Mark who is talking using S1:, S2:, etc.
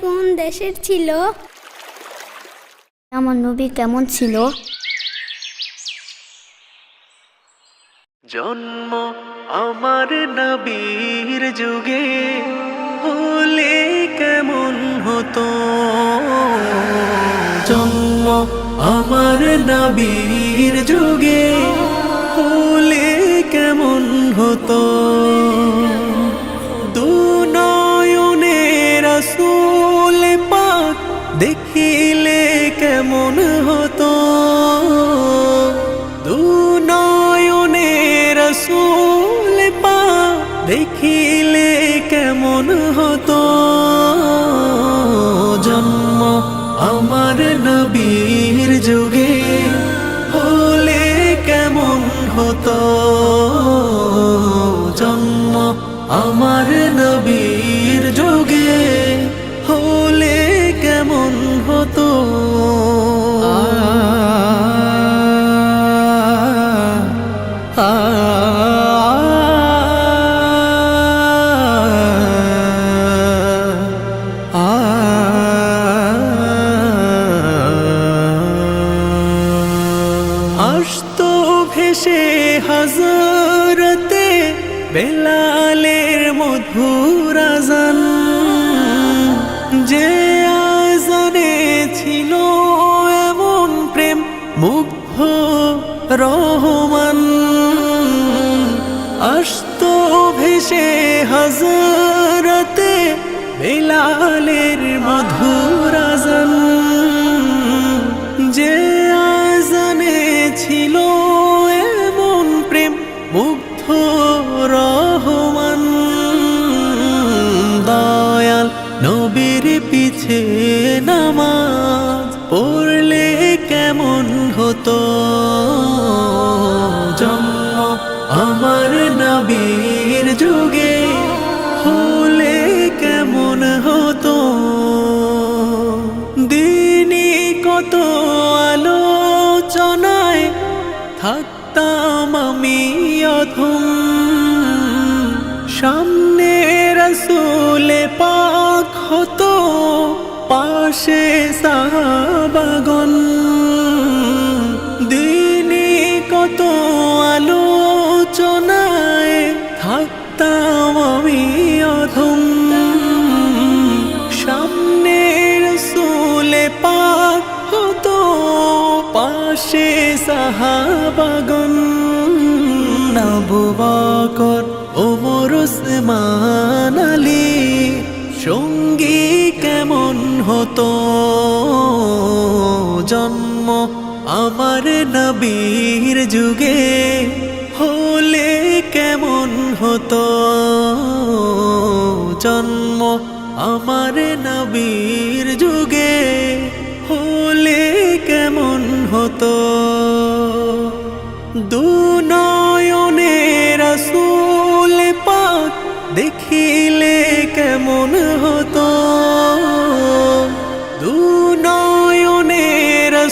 S1: কোন দেশের ছিল?
S2: আমার নবী কেমন ছিল?
S3: জন্ম আমার নবীর যুগে হলে কেমন হতো? জন্ম আমার নবীর যুগে হলে কেমন হতো? দেখিলে কেমন হতো? জন্ম আমার ভেসে হাজারতে বেলালের মধুর আজান। যে আজানে ছিল এমন প্রেম, মুগ্ধ রহমান। আসতো ভেসে হাজারতে বেলালের মধুর রহমান, দয়াল নবীর পিছে নামাজ পড়লে কেমন হতো? জন্ম আমার নবীর যুগে হলে কেমন হতো? দিনই কত আলোচনায় থাকতাম আমি অধম। সামনে রসুলে পাক হতো পাশে সাহাবাগন সাহাবাগন আবু বকর ওমর ওসমান আলী, সঙ্গী কেমন হতো? জন্ম আমার নবীর যুগে হলে কেমন হতো? জন্ম আমার নবীর যুগে হলে কেমন হতো?